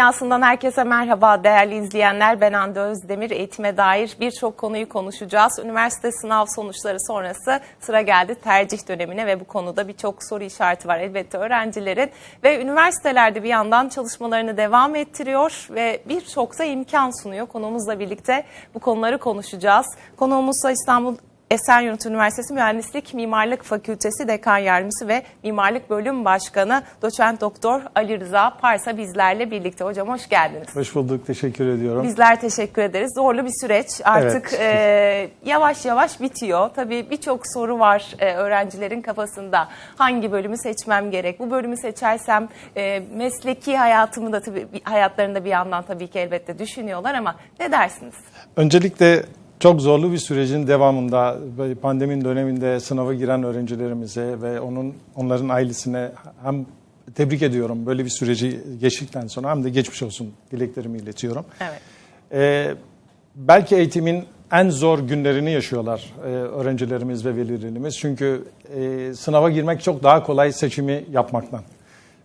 Dünyası'ndan herkese merhaba değerli izleyenler. Ben Hande Özdemir. Eğitime dair birçok konuyu konuşacağız. Üniversite sınav sonuçları sonrası sıra geldi tercih dönemine ve bu konuda birçok soru işareti var elbette öğrencilerin. Ve üniversitelerde bir yandan çalışmalarını devam ettiriyor ve birçok da imkan sunuyor. Konuğumuzla birlikte bu konuları konuşacağız. Konuğumuzsa İstanbul Esenyurt Üniversitesi Mühendislik Mimarlık Fakültesi Dekan Yardımcısı ve Mimarlık Bölüm Başkanı Doçent Doktor Ali Rıza Parsa bizlerle birlikte. Hocam hoş geldiniz. Hoş bulduk, teşekkür ediyorum. Bizler teşekkür ederiz. Zorlu bir süreç artık Evet. e, yavaş yavaş bitiyor. Tabii birçok soru var e, öğrencilerin kafasında. Hangi bölümü seçmem gerek? Bu bölümü seçersem e, mesleki hayatımı da tabii hayatlarında bir yandan tabii ki elbette düşünüyorlar ama ne dersiniz? Öncelikle çok zorlu bir sürecin devamında pandemin döneminde sınava giren öğrencilerimize ve onun onların ailesine hem tebrik ediyorum böyle bir süreci geçtikten sonra hem de geçmiş olsun dileklerimi iletiyorum. Evet. Ee, belki eğitimin en zor günlerini yaşıyorlar e, öğrencilerimiz ve velilerimiz. Çünkü e, sınava girmek çok daha kolay seçimi yapmaktan.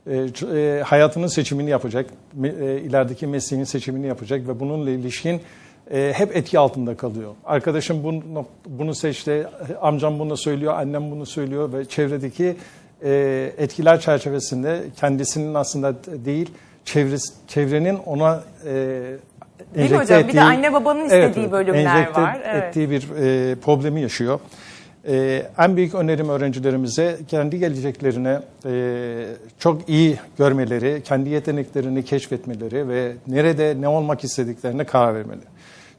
E, e, hayatının seçimini yapacak, e, ilerideki mesleğinin seçimini yapacak ve bununla ilişkin e, hep etki altında kalıyor. Arkadaşım bunu, bunu seçti, amcam bunu söylüyor, annem bunu söylüyor ve çevredeki e, etkiler çerçevesinde kendisinin aslında değil, çevresi, çevrenin ona e, Değil mi hocam? Bir de anne babanın istediği bölümler enjekte var. Evet. ettiği bir e, problemi yaşıyor. E, en büyük önerim öğrencilerimize kendi geleceklerine e, çok iyi görmeleri, kendi yeteneklerini keşfetmeleri ve nerede ne olmak istediklerine karar vermeleri.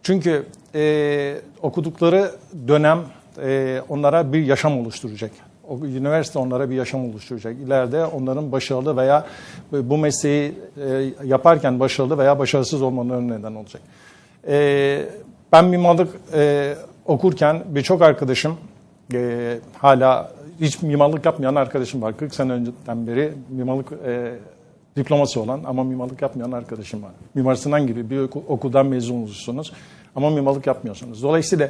Çünkü e, okudukları dönem e, onlara bir yaşam oluşturacak. O, üniversite onlara bir yaşam oluşturacak. İleride onların başarılı veya bu mesleği e, yaparken başarılı veya başarısız olmalarına neden olacak. E, ben mimarlık e, okurken birçok arkadaşım e, hala hiç mimarlık yapmayan arkadaşım var. 40 sene önceden beri mimarlık e, diploması olan ama mimarlık yapmayan arkadaşım var. Mimar Sinan gibi bir oku- okuldan mezun olursunuz ama mimarlık yapmıyorsunuz. Dolayısıyla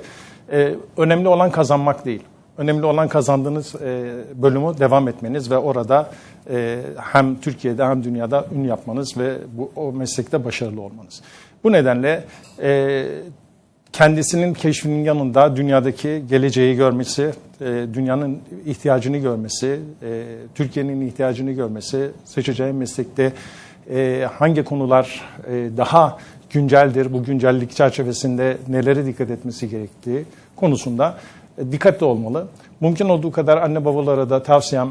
e, önemli olan kazanmak değil. Önemli olan kazandığınız e, bölümü devam etmeniz ve orada e, hem Türkiye'de hem dünyada ün yapmanız ve bu o meslekte başarılı olmanız. Bu nedenle e, kendisinin keşfinin yanında dünyadaki geleceği görmesi, e, dünyanın ihtiyacını görmesi, e, Türkiye'nin ihtiyacını görmesi, seçeceği meslekte e, hangi konular daha günceldir, bu güncellik çerçevesinde nelere dikkat etmesi gerektiği konusunda dikkatli olmalı. Mümkün olduğu kadar anne babalara da tavsiyem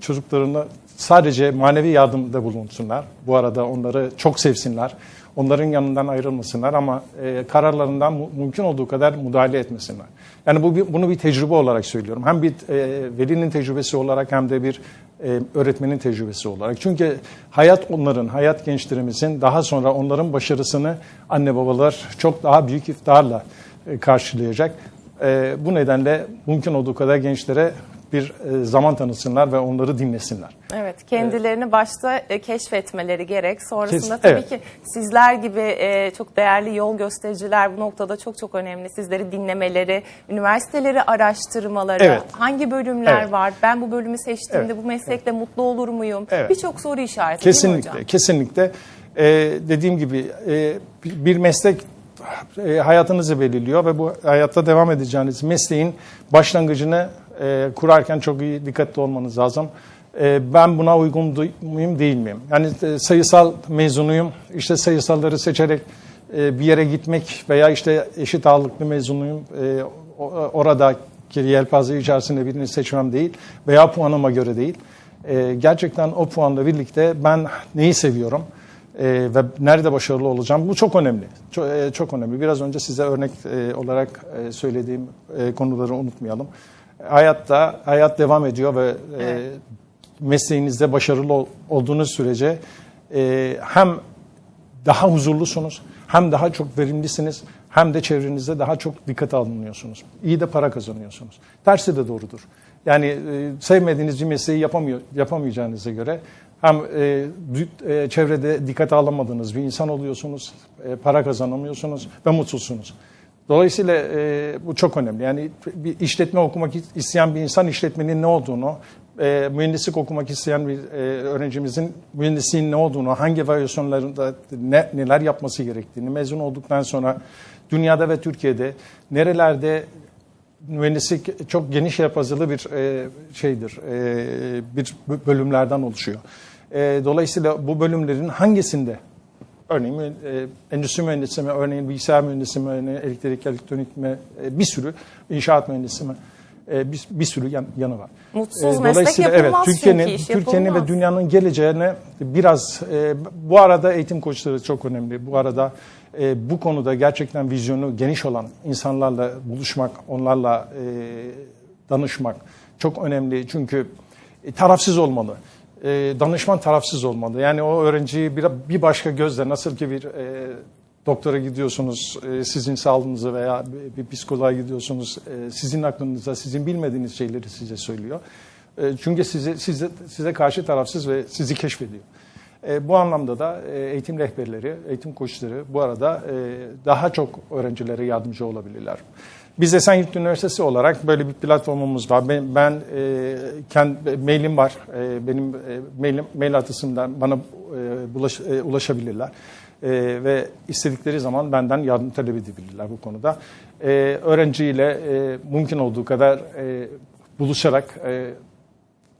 çocuklarını sadece manevi yardımda bulunsunlar. Bu arada onları çok sevsinler. Onların yanından ayrılmasınlar ama e, kararlarından mu- mümkün olduğu kadar müdahale etmesinler. Yani bu bunu bir tecrübe olarak söylüyorum. Hem bir e, velinin tecrübesi olarak hem de bir e, öğretmenin tecrübesi olarak. Çünkü hayat onların, hayat gençlerimizin daha sonra onların başarısını anne babalar çok daha büyük iftarla e, karşılayacak. E, bu nedenle mümkün olduğu kadar gençlere bir e, zaman tanısınlar ve onları dinlesinler. Evet, kendilerini başta e, keşfetmeleri gerek. Sonrasında Kes- tabii evet. ki sizler gibi e, çok değerli yol göstericiler bu noktada çok çok önemli. Sizleri dinlemeleri, üniversiteleri araştırmaları, Evet. hangi bölümler Evet. var, ben bu bölümü seçtiğimde Evet. bu meslekle mutlu olur muyum? Evet. Birçok soru işareti Kesinlikle, kesinlikle. Ee, dediğim gibi e, bir meslek hayatınızı belirliyor ve bu hayatta devam edeceğiniz mesleğin başlangıcını e, kurarken çok iyi dikkatli olmanız lazım. E, ben buna uygun muyum değil miyim? Yani e, sayısal mezunuyum, işte sayısalları seçerek e, bir yere gitmek veya işte eşit ağırlıklı mezunuyum, e, o- oradaki yelpaze içerisinde birini seçmem değil veya puanıma göre değil. E, gerçekten o puanla birlikte ben neyi seviyorum e, ve nerede başarılı olacağım bu çok önemli. Çok, e, çok önemli. Biraz önce size örnek e, olarak e, söylediğim e, konuları unutmayalım. Hayatta hayat devam ediyor ve e, Evet. mesleğinizde başarılı ol- olduğunuz sürece e, hem daha huzurlusunuz, hem daha çok verimlisiniz, hem de çevrenizde daha çok dikkate alınıyorsunuz. İyi de para kazanıyorsunuz. Tersi de doğrudur. Yani e, sevmediğiniz bir mesleği yapamıyor, yapamayacağınıza göre hem e, e, çevrede dikkate alamadığınız bir insan oluyorsunuz, e, para kazanamıyorsunuz ve mutsuzsunuz. Dolayısıyla e, bu çok önemli. Yani bir işletme okumak isteyen bir insan işletmenin ne olduğunu, e, mühendislik okumak isteyen bir e, öğrencimizin mühendisliğin ne olduğunu, hangi varyasyonlarında ne, neler yapması gerektiğini, mezun olduktan sonra dünyada ve Türkiye'de nerelerde mühendislik çok geniş yapazılı bir e, şeydir, e, bir bölümlerden oluşuyor. E, dolayısıyla bu bölümlerin hangisinde Örneğin e, endüstri mühendisi mi, örneğin bilgisayar mühendisi mi, örneğin elektrik, elektronik mi, e, bir sürü inşaat mühendisi mi, e, bir, bir sürü yan- yanı var. Mutsuz E, meslek dolayısıyla evet, Türkiye'nin, Türkiye'nin ve dünyanın geleceğine biraz, e, bu arada eğitim koçları çok önemli. Bu arada e, bu konuda gerçekten vizyonu geniş olan insanlarla buluşmak, onlarla e, danışmak çok önemli. Çünkü e, tarafsız olmalı. E, danışman tarafsız olmalı. Yani o öğrenciyi bir, bir başka gözle nasıl ki bir e, doktora gidiyorsunuz e, sizin sağlığınızı veya bir, psikoloğa gidiyorsunuz e, sizin aklınıza sizin bilmediğiniz şeyleri size söylüyor. E, çünkü size, size, size karşı tarafsız ve sizi keşfediyor. E, bu anlamda da e, eğitim rehberleri, eğitim koçları bu arada e, daha çok öğrencilere yardımcı olabilirler. Biz Esenyurt Üniversitesi olarak böyle bir platformumuz var. Ben, ben e, kendi mailim var. E, benim e, mailim, mail adresimden bana e, bulaş, e, ulaşabilirler. E, ve istedikleri zaman benden yardım talep edebilirler bu konuda. E, öğrenciyle e, mümkün olduğu kadar e, buluşarak e,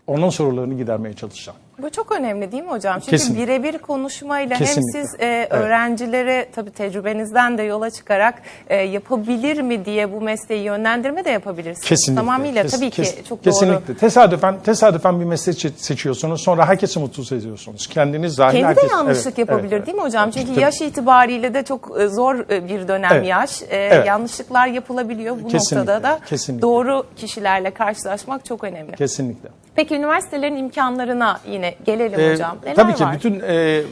onun sorularını gidermeye çalışacağım. Bu çok önemli değil mi hocam? Çünkü Kesinlikle. birebir konuşmayla Kesinlikle. hem siz e, öğrencilere tabii tecrübenizden de yola çıkarak e, yapabilir mi diye bu mesleği yönlendirme de yapabilirsiniz. Kesinlikle. Tamamıyla Kes- tabii ki kes- çok kesinlikle. doğru. Tesadüfen, tesadüfen bir meslek se- seçiyorsunuz. Sonra herkesi mutsuz ediyorsunuz. Kendiniz dahil Kendi herkes. de yanlışlık Evet, yapabilir evet, değil mi hocam? evet. Çünkü Tabii. yaş itibariyle de çok e, zor e, bir dönem Evet. yaş. E, Evet. Yanlışlıklar yapılabiliyor. Bu Kesinlikle, noktada da kesinlikle. doğru kişilerle karşılaşmak çok önemli. Kesinlikle. Peki üniversitelerin imkanlarına yine gelelim Ee, hocam. Neler tabii ki var? bütün e,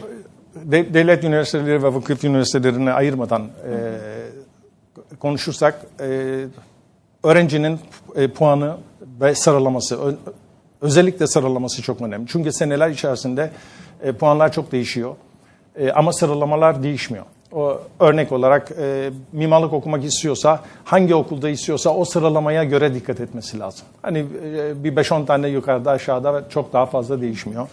de- devlet üniversiteleri ve vakıf üniversitelerini ayırmadan e, konuşursak e, öğrencinin e, puanı ve sıralaması ö- özellikle sıralaması çok önemli. Çünkü seneler içerisinde e, puanlar çok değişiyor. E, ama sıralamalar değişmiyor. O örnek olarak e, mimarlık okumak istiyorsa, hangi okulda istiyorsa o sıralamaya göre dikkat etmesi lazım. Hani e, bir 5-10 tane yukarıda aşağıda çok daha fazla değişmiyor.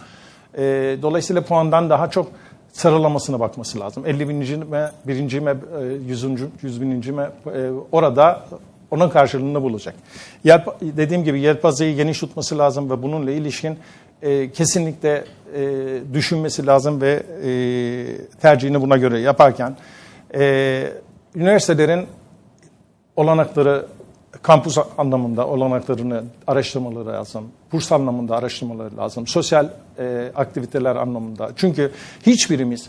E, dolayısıyla puandan daha çok sıralamasına bakması lazım. 50 bininci mi, birinci mi, e, yüzüncü, yüz bininci mi e, orada onun karşılığını bulacak. Yer, dediğim gibi yelpazeyi geniş tutması lazım ve bununla ilişkin e, kesinlikle e, düşünmesi lazım ve e, tercihini buna göre yaparken e, üniversitelerin olanakları kampüs anlamında olanaklarını araştırmaları lazım. Burs anlamında araştırmaları lazım. Sosyal e, aktiviteler anlamında. Çünkü hiçbirimiz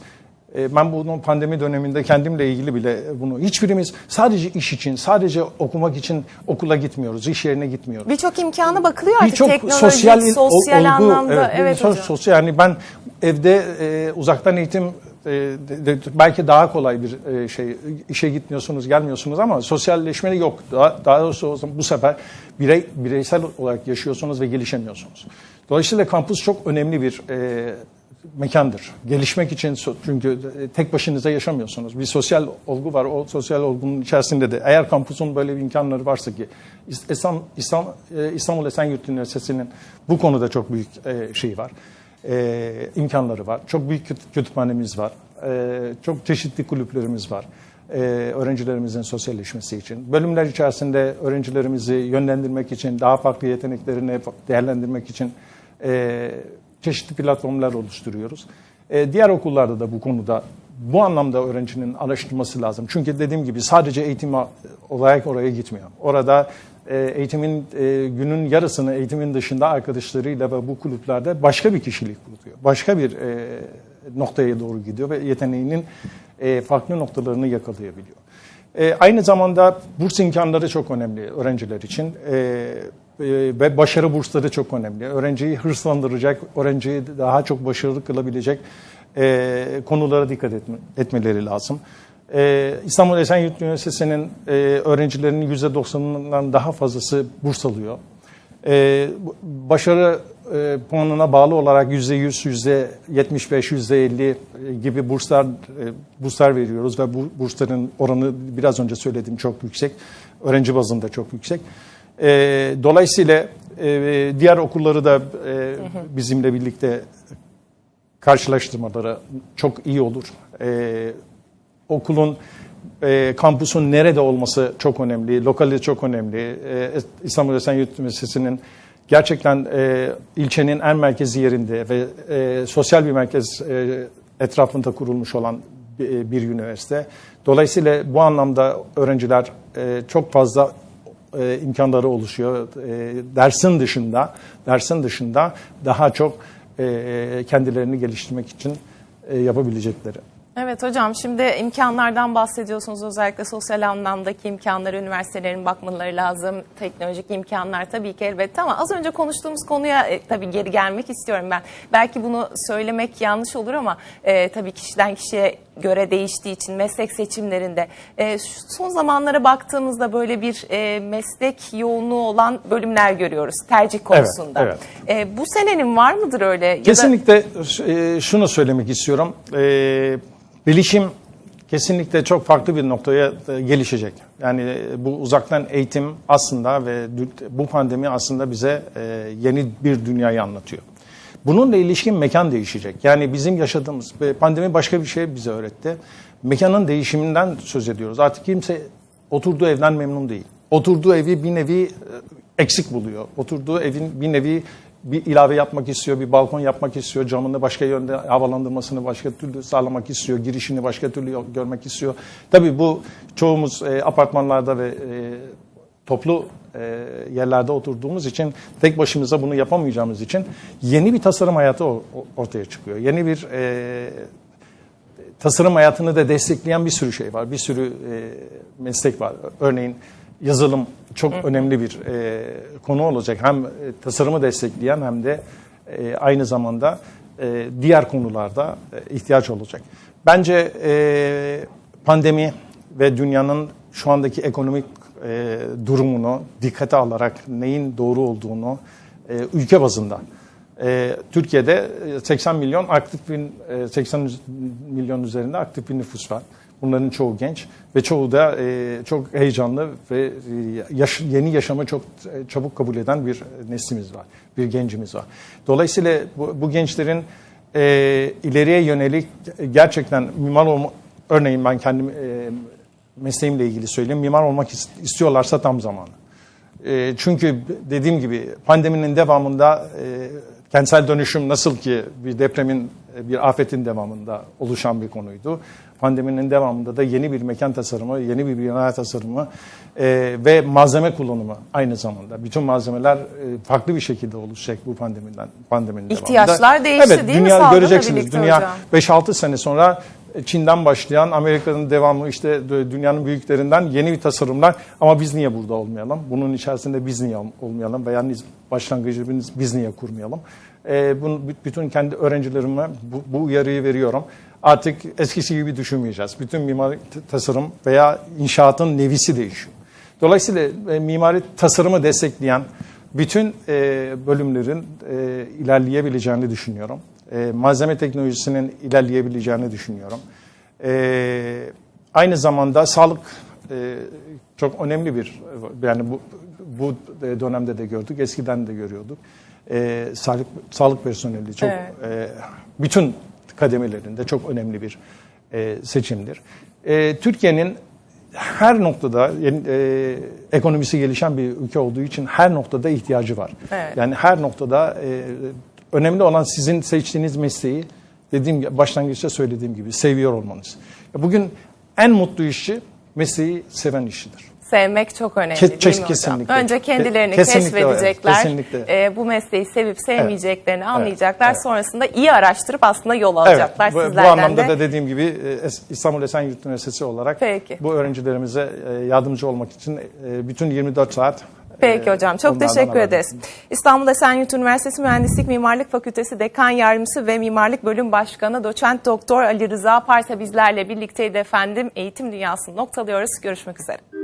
ben bunu pandemi döneminde kendimle ilgili bile bunu hiçbirimiz sadece iş için, sadece okumak için okula gitmiyoruz, iş yerine gitmiyoruz. Birçok imkanı bakılıyor artık Birçok teknolojik, sosyal, sosyal, ol- olgu, anlamda. Evet, hocam. sosyal yani ben evde e, uzaktan eğitim e, de- de- belki daha kolay bir e, şey işe gitmiyorsunuz, gelmiyorsunuz ama sosyalleşme yok. Daha, daha doğrusu bu sefer birey bireysel olarak yaşıyorsunuz ve gelişemiyorsunuz. Dolayısıyla kampüs çok önemli bir e, mekandır. Gelişmek için çünkü e, tek başınıza yaşamıyorsunuz. Bir sosyal olgu var. O sosyal olgunun içerisinde de eğer kampüsün böyle bir imkanları varsa ki İs- İslam, İslam, e, İstanbul Esenyurt Üniversitesi'nin bu konuda çok büyük e, şeyi var. İmkanları var. Çok büyük küt- kütüphanemiz var. Çok çeşitli kulüplerimiz var. Öğrencilerimizin sosyalleşmesi için. Bölümler içerisinde öğrencilerimizi yönlendirmek için, daha farklı yeteneklerini değerlendirmek için e, çeşitli platformlar oluşturuyoruz. E, diğer okullarda da bu konuda bu anlamda öğrencinin araştırması lazım. Çünkü dediğim gibi sadece eğitim olarak oraya gitmiyor. Orada e, eğitimin e, günün yarısını eğitimin dışında arkadaşlarıyla ve bu kulüplerde başka bir kişilik buluyor. Başka bir e, noktaya doğru gidiyor ve yeteneğinin e, farklı noktalarını yakalayabiliyor. E, aynı zamanda burs imkanları çok önemli öğrenciler için. E, ve başarı bursları çok önemli. Öğrenciyi hırslandıracak, öğrenciyi daha çok başarılı kılabilecek e, konulara dikkat etme, etmeleri lazım. E, İstanbul Esenyurt Üniversitesi'nin e, öğrencilerinin %90'ından daha fazlası burs alıyor. E, başarı e, puanına bağlı olarak %100, %75, %50 gibi burslar e, burslar veriyoruz ve bu bursların oranı biraz önce söylediğim çok yüksek. Öğrenci bazında çok yüksek. E, dolayısıyla e, diğer okulları da e, bizimle birlikte karşılaştırmaları çok iyi olur. E, okulun e, kampüsün nerede olması çok önemli, lokalite çok önemli. E, İstanbul Esenyurt Üniversitesi'nin gerçekten e, ilçenin en merkezi yerinde ve e, sosyal bir merkez e, etrafında kurulmuş olan bir, bir üniversite. Dolayısıyla bu anlamda öğrenciler e, çok fazla e, imkanları oluşuyor. E, dersin dışında, dersin dışında daha çok e, kendilerini geliştirmek için e, yapabilecekleri. Evet hocam şimdi imkanlardan bahsediyorsunuz özellikle sosyal anlamdaki imkanları üniversitelerin bakmaları lazım. Teknolojik imkanlar tabii ki elbette ama az önce konuştuğumuz konuya e, tabii geri gelmek istiyorum ben. Belki bunu söylemek yanlış olur ama e, tabii kişiden kişiye göre değiştiği için meslek seçimlerinde e, son zamanlara baktığımızda böyle bir e, meslek yoğunluğu olan bölümler görüyoruz tercih konusunda. evet. E, bu senenin var mıdır öyle? Ya da- Kesinlikle e, şunu söylemek istiyorum. E, bilişim kesinlikle çok farklı bir noktaya e, gelişecek. Yani e, bu uzaktan eğitim aslında ve bu pandemi aslında bize yeni bir dünyayı anlatıyor. Bununla ilişkin mekan değişecek. Yani bizim yaşadığımız pandemi başka bir şey bize öğretti. Mekanın değişiminden söz ediyoruz. Artık kimse oturduğu evden memnun değil. Oturduğu evi bir nevi e, eksik buluyor. Oturduğu evin bir nevi bir ilave yapmak istiyor, bir balkon yapmak istiyor, camını başka yönde havalandırmasını başka türlü sağlamak istiyor, girişini başka türlü görmek istiyor. Tabii bu çoğumuz e, apartmanlarda ve e, toplu e, yerlerde oturduğumuz için tek başımıza bunu yapamayacağımız için yeni bir tasarım hayatı ortaya çıkıyor. Yeni bir e, tasarım hayatını da destekleyen bir sürü şey var. Bir sürü e, meslek var. Örneğin yazılım çok önemli bir e, konu olacak. Hem e, tasarımı destekleyen hem de e, aynı zamanda e, diğer konularda e, ihtiyaç olacak. Bence e, pandemi ve dünyanın şu andaki ekonomik e, durumunu dikkate alarak neyin doğru olduğunu e, ülke bazında ee, Türkiye'de e, 80 milyon aktif bir e, 80 milyon üzerinde aktif bir nüfus var. Bunların çoğu genç ve çoğu da e, çok heyecanlı ve e, yaş- yeni yaşamı çok e, çabuk kabul eden bir neslimiz var, bir gencimiz var. Dolayısıyla bu, bu gençlerin e, ileriye yönelik gerçekten mimar olma, örneğin ben kendim e, mesleğimle ilgili söyleyeyim, mimar olmak is- istiyorlarsa tam zamanı. E, çünkü dediğim gibi pandeminin devamında e, kentsel dönüşüm nasıl ki bir depremin, e, bir afetin devamında oluşan bir konuydu. Pandeminin devamında da yeni bir mekan tasarımı, yeni bir bina tasarımı e, ve malzeme kullanımı aynı zamanda. Bütün malzemeler e, farklı bir şekilde oluşacak bu pandemiden pandeminin İhtiyaçlar devamında. değişti evet, değil mi dünya, salgınla Göreceksiniz dünya hocam? 5-6 sene sonra Çin'den başlayan Amerika'nın devamı işte dünyanın büyüklerinden yeni bir tasarımlar ama biz niye burada olmayalım? Bunun içerisinde biz niye olmayalım veya başlangıcı biz, niye kurmayalım? Ee, bunu bütün kendi öğrencilerime bu, bu uyarıyı veriyorum. Artık eskisi gibi düşünmeyeceğiz. Bütün mimari tasarım veya inşaatın nevisi değişiyor. Dolayısıyla e, mimari tasarımı destekleyen bütün e, bölümlerin e, ilerleyebileceğini düşünüyorum. E, malzeme teknolojisinin ilerleyebileceğini düşünüyorum. E, aynı zamanda sağlık e, çok önemli bir yani bu bu dönemde de gördük, eskiden de görüyorduk. E, sağlık sağlık personeli çok Evet. e, bütün kademelerinde çok önemli bir e, seçimdir. E, Türkiye'nin her noktada e, ekonomisi gelişen bir ülke olduğu için her noktada ihtiyacı var. Evet. Yani her noktada e, önemli olan sizin seçtiğiniz mesleği dediğim gibi başlangıçta söylediğim gibi seviyor olmanız. Bugün en mutlu işçi mesleği seven işçidir. Sevmek çok önemli Ke- değil mi hocam? kesinlikle. Önce kendilerini Kesinlikle keşfedecekler. kesinlikle. e, bu mesleği sevip sevmeyeceklerini anlayacaklar. evet. Sonrasında iyi araştırıp aslında yol alacaklar bu, bu sizlerden anlamda de. da dediğim gibi e, İstanbul Esenyurt Üniversitesi olarak Peki. bu öğrencilerimize e, yardımcı olmak için e, bütün 24 saat Peki e, hocam çok onlardan teşekkür ederiz. İstanbul Esenyurt Üniversitesi Mühendislik Mimarlık Fakültesi Dekan Yardımcısı ve Mimarlık Bölüm Başkanı Doçent Doktor Ali Rıza Parsa bizlerle birlikteydi efendim. Eğitim dünyasını noktalıyoruz. Görüşmek üzere.